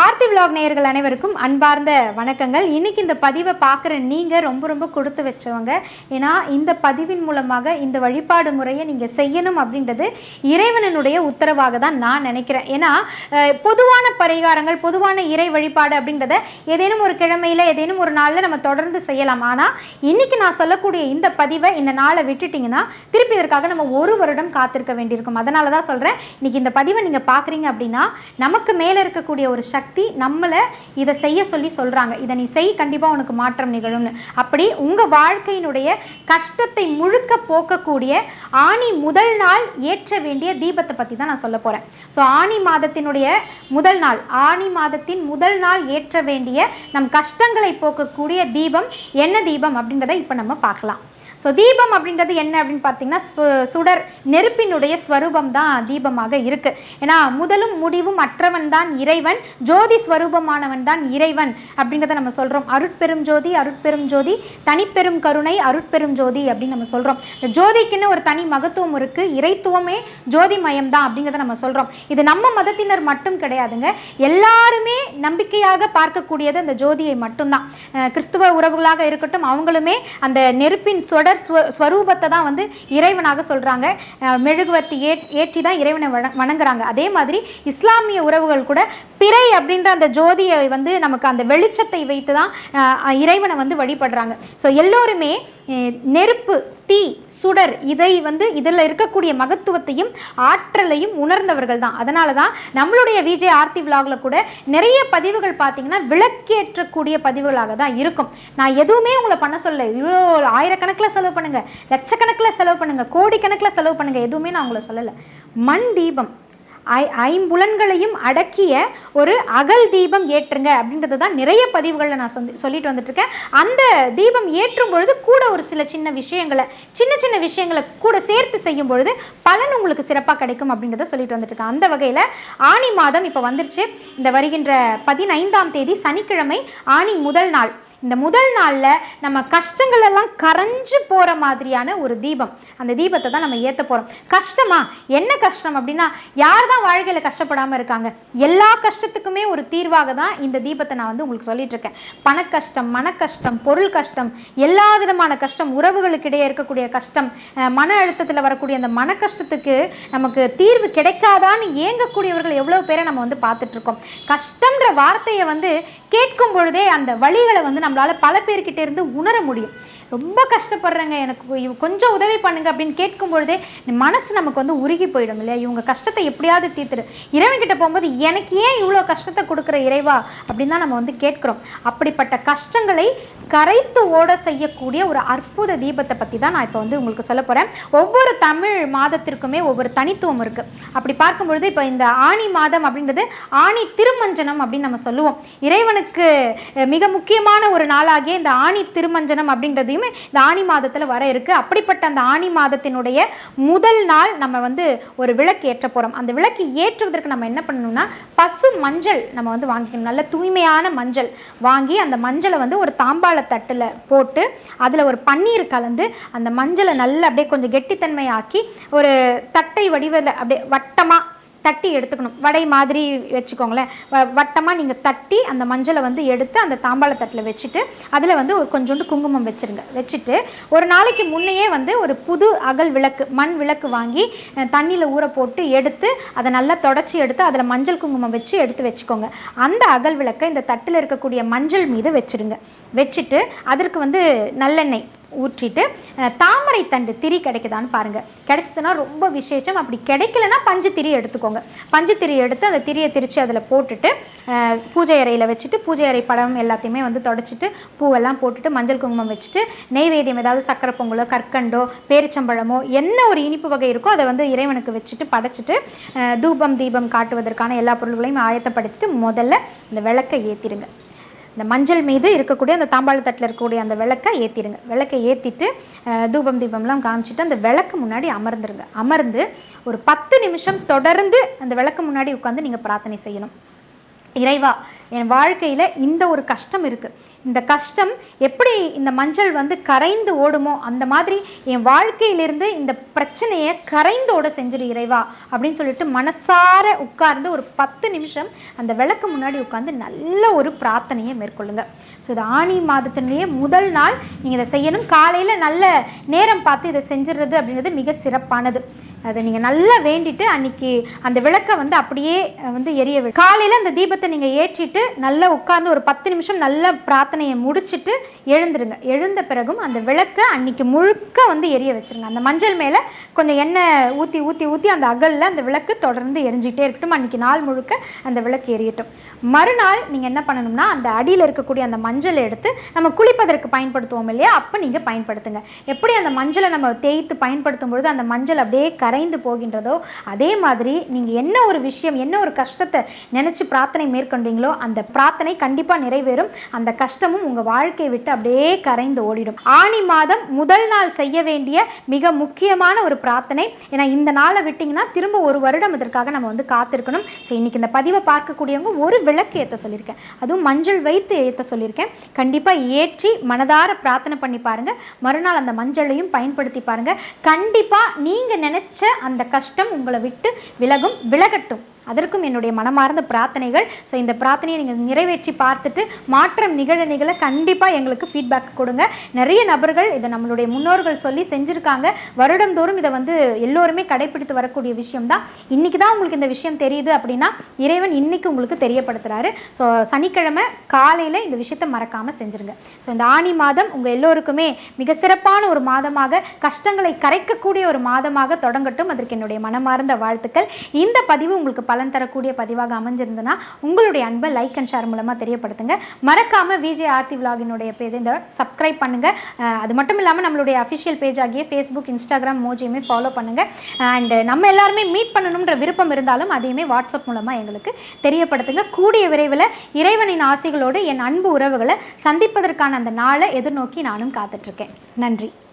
Aarthi vlog நேயர்கள் அனைவருக்கும் அன்பார்ந்த வணக்கங்கள். இன்றைக்கி இந்த பதிவை பார்க்குற நீங்கள் ரொம்ப ரொம்ப கொடுத்து வச்சவங்க. ஏன்னா இந்த பதிவின் மூலமாக இந்த வழிபாடு முறையை நீங்கள் செய்யணும் அப்படின்றது இறைவனனுடைய உத்தரவாக தான் நான் நினைக்கிறேன். ஏன்னா பொதுவான பரிகாரங்கள் பொதுவான இறை வழிபாடு அப்படின்றத ஏதேனும் ஒரு கிழமையில் ஏதேனும் ஒரு நாளில் நம்ம தொடர்ந்து செய்யலாம். ஆனால் இன்னைக்கு நான் சொல்லக்கூடிய இந்த பதிவை இந்த நாளை விட்டுட்டிங்கன்னா திருப்பி இதற்காக நம்ம ஒரு வருடம் காத்திருக்க வேண்டியிருக்கும். அதனால தான் சொல்கிறேன் இன்னைக்கு இந்த பதிவை நீங்கள் பார்க்குறீங்க அப்படின்னா நமக்கு மேலே இருக்கக்கூடிய ஒரு சக்தி நம்மளை இதை செய்ய சொல்லி சொல்கிறாங்க இதை நீ செய் கண்டிப்பாக உனக்கு மாற்றம் நிகழும்னு. அப்படி உங்கள் வாழ்க்கையினுடைய கஷ்டத்தை முழுக்க போக்கக்கூடிய ஆணி முதல் நாள் ஏற்ற வேண்டிய தீபத்தை பற்றி தான் நான் சொல்ல போகிறேன் ஸோ ஆணி மாதத்தினுடைய முதல் நாள் ஆணி மாதத்தின் முதல் நாள் ஏற்ற வேண்டிய நம் கஷ்டங்களை போக்கக்கூடிய தீபம் என்ன தீபம் அப்படின்றத இப்போ நம்ம பார்க்கலாம். ஸோ தீபம் அப்படின்றது என்ன அப்படின்னு பார்த்தீங்கன்னா சு- சுடர் நெருப்பினுடைய ஸ்வரூபம் தான் தீபமாக இருக்கு. ஏன்னா முதலும் முடிவும் அற்றவன் தான் இறைவன் ஜோதி ஸ்வரூபமானவன் தான் இறைவன் அப்படின்றத நம்ம சொல்கிறோம் அருட்பெரும் ஜோதி அருட்பெரும் ஜோதி தனிப்பெரும் கருணை அருட்பெரும் ஜோதி அப்படின்னு நம்ம சொல்கிறோம் இந்த ஜோதிக்குன்னு ஒரு தனி மகத்துவம் இருக்கு. இறைத்துவமே ஜோதிமயம் தான் அப்படிங்கிறத நம்ம சொல்கிறோம் இது நம்ம மதத்தினர் மட்டும் கிடையாதுங்க. எல்லாருமே நம்பிக்கையாக பார்க்கக்கூடியது அந்த ஜோதியை மட்டும்தான். கிறிஸ்துவ உறவுகளாக இருக்கட்டும் அவங்களுமே அந்த நெருப்பின் சொட ஸ்வ- ஸ்வரூபத்தை தான் வந்து இறைவனாக சொல்கிறாங்க மெழுகுவர்த்தி ஏ ஏற்றி தான் இறைவனை வண- வணங்குறாங்க. அதே மாதிரி இஸ்லாமிய உறவுகள் கூட பிறை அப்படின்ற அந்த ஜோதியை வந்து நமக்கு அந்த வெளிச்சத்தை வைத்து தான் இறைவனை வந்து வழிபடுறாங்க. ஸோ எல்லோருமே நெருப்பு தீ சுடர் இதை வந்து இதில் இருக்கக்கூடிய மகத்துவத்தையும் ஆற்றலையும் உணர்ந்தவர்கள் தான். அதனால தான் நம்மளுடைய விஜய் ஆர்த்தி விலாகில் கூட நிறைய பதிவுகள் பார்த்தீங்கன்னா விளக்கேற்றக்கூடிய பதிவுகளாக தான் இருக்கும். நான் எதுவுமே உங்களை பண்ண சொல்ல இவ்வளோ ஆயிரக்கணக்கில் செலவு பண்ணுங்க. லட்சக்கணக்கில் செலவு பண்ணுங்க. கோடிக்கணக்கில் செலவு பண்ணுங்க. எதுவுமே நான் உங்களை சொல்லலை. மண் தீபம். ஐ ஐம்புலன்களையும் அடக்கிய ஒரு அகல் தீபம் ஏற்றுங்க அப்படின்றது தான் நிறைய பதிவுகளில் நான் சொல்லி சொல்லிட்டு வந்துட்டுருக்கேன். அந்த தீபம் ஏற்றும் பொழுது கூட ஒரு சில சின்ன விஷயங்களை சின்ன சின்ன விஷயங்களை கூட சேர்த்து செய்யும் பொழுது பலன் உங்களுக்கு சிறப்பாக கிடைக்கும் அப்படின்றத சொல்லிட்டு வந்துட்டுருக்கேன். அந்த வகையில் ஆணி மாதம் இப்போ வந்துருச்சு. இந்த வருகின்ற பதினைந்தாம் தேதி சனிக்கிழமை ஆணி முதல் நாள். இந்த முதல் நாளில் நம்ம கஷ்டங்கள் எல்லாம் கரைஞ்சு போகிற மாதிரியான ஒரு தீபம். அந்த தீபத்தை தான் நம்ம ஏற்ற போகிறோம் கஷ்டமா? என்ன கஷ்டம் அப்படின்னா யார் தான் வாழ்க்கையில் கஷ்டப்படாமல் இருக்காங்க? எல்லா கஷ்டத்துக்குமே ஒரு தீர்வாக தான் இந்த தீபத்தை நான் வந்து உங்களுக்கு சொல்லிட்டு இருக்கேன். மன மனக்கஷ்டம் பொருள் கஷ்டம் எல்லா விதமான கஷ்டம் உறவுகளுக்கிடையே இருக்கக்கூடிய கஷ்டம் மன அழுத்தத்தில் வரக்கூடிய அந்த மன கஷ்டத்துக்கு நமக்கு தீர்வு கிடைக்காதான்னு ஏங்கக்கூடியவர்கள் எவ்வளோ பேரை நம்ம வந்து பார்த்துட்ருக்கோம் கஷ்டம்ன்ற வார்த்தையை வந்து கேட்கும் பொழுதே அந்த வழிகளை வந்து நம்மளால பல பேர்கிட்ட இருந்து உணர முடியும். ரொம்ப கஷ்டப்படுறேங்க. எனக்கு கொஞ்சம் உதவி பண்ணுங்க அப்படின்னு கேட்கும் பொழுதே மனசு நமக்கு வந்து உருகி போயிடும் இல்லையா? இவங்க கஷ்டத்தை எப்படியாவது தீர்த்துடு இறைவன்கிட்ட போகும்போது எனக்கு ஏன் இவ்வளோ கஷ்டத்தை கொடுக்குற இறைவா? அப்படின்னு தான் நம்ம வந்து கேட்குறோம். அப்படிப்பட்ட கஷ்டங்களை கரைத்து ஓட செய்யக்கூடிய ஒரு அற்புத தீபத்தை பற்றி தான் நான் இப்போ வந்து உங்களுக்கு சொல்ல போகிறேன் ஒவ்வொரு தமிழ் மாதத்திற்குமே ஒவ்வொரு தனித்துவம் இருக்குது அப்படி பார்க்கும் பொழுது இப்போ இந்த ஆணி மாதம் அப்படின்றது ஆணி திருமஞ்சனம் அப்படின்னு நம்ம சொல்லுவோம். இறைவனுக்கு மிக முக்கியமான ஒரு நாளாகிய இந்த ஆணி திருமஞ்சனம் அப்படின்றதையும் இந்த ஆணி மாதத்தில் வர இருக்குது அப்படிப்பட்ட அந்த ஆணி மாதத்தினுடைய முதல் நாள் நம்ம வந்து ஒரு விளக்கு ஏற்ற போகிறோம் அந்த விளக்கு ஏற்றுவதற்கு நம்ம என்ன பண்ணணும்னா பசு மஞ்சள் நம்ம வந்து வாங்கிக்கணும். நல்ல தூய்மையான மஞ்சள் வாங்கி அந்த மஞ்சளை வந்து ஒரு தாம்பாள தட்டில் போட்டு அதில் ஒரு பன்னீர் கலந்து அந்த மஞ்சளை நல்லா அப்படியே கொஞ்சம் கெட்டித்தன்மையாக்கி ஒரு தட்டை வடிவில் அப்படியே வட்டமாக தட்டி எடுத்துக்கணும். வடை மாதிரி வச்சுக்கோங்களேன். வ வட்டமாக நீங்கள் தட்டி அந்த மஞ்சளை வந்து எடுத்து அந்த தாம்பாள தட்டில் வச்சுட்டு அதில் வந்து ஒரு கொஞ்சோண்டு குங்குமம் வச்சுருங்க. வச்சுட்டு ஒரு நாளைக்கு முன்னையே வந்து ஒரு புது அகல் விளக்கு மண் விளக்கு வாங்கி தண்ணியில் ஊற போட்டு எடுத்து அதை நல்லா தொடச்சி எடுத்து அதில் மஞ்சள் குங்குமம் வச்சு எடுத்து வச்சுக்கோங்க. அந்த அகல் விளக்கை இந்த தட்டில் இருக்கக்கூடிய மஞ்சள் மீது வச்சுருங்க. வச்சுட்டு அதற்கு வந்து நல்லெண்ணெய் ஊற்றிட்டு தாமரை தண்டு திரி கிடைக்குதான்னு பாருங்கள் கிடைச்சதுன்னா ரொம்ப விசேஷம். அப்படி கிடைக்கலன்னா பஞ்சு திரி எடுத்துக்கோங்க. பஞ்சு திரி எடுத்து அந்த திரியை திரித்து அதில் போட்டுட்டு பூஜை அறையில் வச்சுட்டு பூஜை அறை படம் எல்லாத்தையுமே வந்து தொடச்சிட்டு பூவெல்லாம் போட்டுட்டு மஞ்சள் குங்குமம் வச்சுட்டு நெய்வேத்தியம் ஏதாவது சக்கரை பொங்கலோ கற்கண்டோ பேரிச்சம்பழமோ என்ன ஒரு இனிப்பு வகை இருக்கோ அதை வந்து இறைவனுக்கு வச்சுட்டு படைச்சிட்டு தூபம் தீபம் காட்டுவதற்கான எல்லா பொருள்களையும் ஆயத்தப்படுத்திட்டு முதல்ல இந்த விளக்கை ஏற்றிடுங்க இந்த மஞ்சள் மீது இருக்கக்கூடிய அந்த தாம்பாள தட்டில் இருக்கக்கூடிய அந்த விளக்கை ஏற்றிடுங்க விளக்கை ஏற்றிட்டு தூபம் தீபம்லாம் காமிச்சிட்டு அந்த விளக்கு முன்னாடி அமர்ந்துருங்க. அமர்ந்து ஒரு பத்து நிமிஷம் தொடர்ந்து அந்த விளக்கு முன்னாடி உட்காந்து நீங்கள் பிரார்த்தனை செய்யணும். இறைவா என் வாழ்க்கையில் இந்த ஒரு கஷ்டம் இருக்குது இந்த கஷ்டம் எப்படி இந்த மஞ்சள் வந்து கரைந்து ஓடுமோ அந்த மாதிரி என் வாழ்க்கையிலிருந்து இந்த பிரச்சனையை கரைந்தோட ஓட செஞ்சிரு இறைவா அப்படின்னு சொல்லிட்டு மனசார உட்கார்ந்து ஒரு பத்து நிமிஷம் அந்த விளக்கு முன்னாடி உட்கார்ந்து நல்ல ஒரு பிரார்த்தனையை மேற்கொள்ளுங்க. ஸோ இது ஆணி மாதத்தினுடைய முதல் நாள். நீங்கள் இதை செய்யணும். காலையில் நல்ல நேரம் பார்த்து இதை செஞ்சிடுறது அப்படிங்கிறது மிக சிறப்பானது. அதை நீங்கள் நல்லா வேண்டிட்டு அன்னைக்கு அந்த விளக்கை வந்து அப்படியே வந்து எரிய வி காலையில் அந்த தீபத்தை நீங்கள் ஏற்றிட்டு நல்லா உட்காந்து ஒரு பத்து நிமிஷம் நல்ல பிரார்த்தனையை முடிச்சிட்டு எழுந்துருங்க. எழுந்த பிறகும் அந்த விளக்கை அன்னைக்கு முழுக்க வந்து எரிய வச்சிருங்க. அந்த மஞ்சள் மேலே கொஞ்சம் எண்ணெய் ஊற்றி ஊற்றி ஊற்றி அந்த அகலில் அந்த விளக்கு தொடர்ந்து எரிஞ்சிட்டே இருக்கட்டும். அன்னைக்கு நாள் முழுக்க அந்த விளக்கு எரியட்டும். மறுநாள் நீங்கள் என்ன பண்ணணும்னா அந்த அடியில் இருக்கக்கூடிய அந்த மஞ்சளை எடுத்து நம்ம குளிப்பதற்கு பயன்படுத்துவோம் இல்லையா? அப்போ நீங்கள் பயன்படுத்துங்க. எப்படி அந்த மஞ்சளை நம்ம தேய்த்து பயன்படுத்தும் பொழுது அந்த மஞ்சள் அப்படியே கரைந்து போகின்றதோ அதே மாதிரி நீங்கள் என்ன ஒரு விஷயம் என்ன ஒரு கஷ்டத்தை நினச்சி பிரார்த்தனை மேற்கொண்டீங்களோ அந்த பிரார்த்தனை கண்டிப்பாக நிறைவேறும். அந்த கஷ்டமும் உங்கள் வாழ்க்கையை விட்டு அப்படியே கரைந்து ஓடிடும். ஆனி மாதம் முதல் நாள் செய்ய வேண்டிய மிக முக்கியமான ஒரு பிரார்த்தனை. ஏன்னா இந்த நாளை விட்டிங்கன்னா திரும்ப ஒரு வருடம் இதற்காக நம்ம வந்து காத்திருக்கணும். ஸோ இன்றைக்கி இந்த பதிவை பார்க்கக்கூடியவங்க ஒரு விளக்கு ஏற்ற சொல்லியிருக்கேன். அதுவும் மஞ்சள் வைத்து ஏற்ற சொல்லியிருக்கேன். கண்டிப்பாக ஏற்றி மனதார பிரார்த்தனை பண்ணி பாருங்க. மறுநாள் அந்த மஞ்சளையும் பயன்படுத்தி பாருங்க. கண்டிப்பாக நீங்கள் நினச்ச அந்த கஷ்டம் உங்களை விட்டு விலகும் விலகட்டும். அதற்கும் என்னுடைய மனமார்ந்த பிரார்த்தனைகள். ஸோ இந்த பிரார்த்தனையை நீங்கள் நிறைவேற்றி பார்த்துட்டு மாற்றம் நிகழ நிகழ கண்டிப்பாக எங்களுக்கு ஃபீட்பேக் கொடுங்க. நிறைய நபர்கள் இதை நம்மளுடைய முன்னோர்கள் சொல்லி செஞ்சுருக்காங்க. வருடந்தோறும் இதை வந்து எல்லோருமே கடைப்பிடித்து வரக்கூடிய விஷயம் தான் இன்றைக்கி தான் உங்களுக்கு இந்த விஷயம் தெரியுது அப்படின்னா இறைவன் இன்னைக்கு உங்களுக்கு தெரியப்படுத்துகிறாரு ஸோ சனிக்கிழமை காலையில் இந்த விஷயத்தை மறக்காமல் செஞ்சுருங்க. ஸோ இந்த ஆனி மாதம் உங்கள் எல்லோருக்குமே மிக சிறப்பான ஒரு மாதமாக கஷ்டங்களை கரைக்கக்கூடிய ஒரு மாதமாக தொடங்கட்டும். அதற்கு என்னுடைய மனமார்ந்த வாழ்த்துக்கள். இந்த பதிவு உங்களுக்கு பலன் தரக்கூடிய பதிவாக அமைஞ்சிருந்தனா உங்களுடைய அன்பை லைக் அண்ட் ஷேர் மூலமாக தெரியப்படுத்துங்க. மறக்காமல் விஜய் ஆர்த்தி விலாகினுடைய பேஜை இந்த சப்ஸ்கிரைப் பண்ணுங்க. அது மட்டும் இல்லாமல் நம்மளுடைய அஃபிஷியல் பேஜ் ஆகிய ஃபேஸ்புக் இன்ஸ்டாகிராம் மோஜியுமே ஃபாலோ பண்ணுங்க. அண்ட் நம்ம எல்லாருமே மீட் பண்ணணுன்ற விருப்பம் இருந்தாலும் அதையுமே வாட்ஸ்அப் மூலமாக எங்களுக்கு தெரியப்படுத்துங்க. கூடிய விரைவில் இறைவனின் ஆசைகளோடு என் அன்பு உறவுகளை சந்திப்பதற்கான அந்த நாளை எதிர்நோக்கி நானும் காத்துட்ருக்கேன் நன்றி.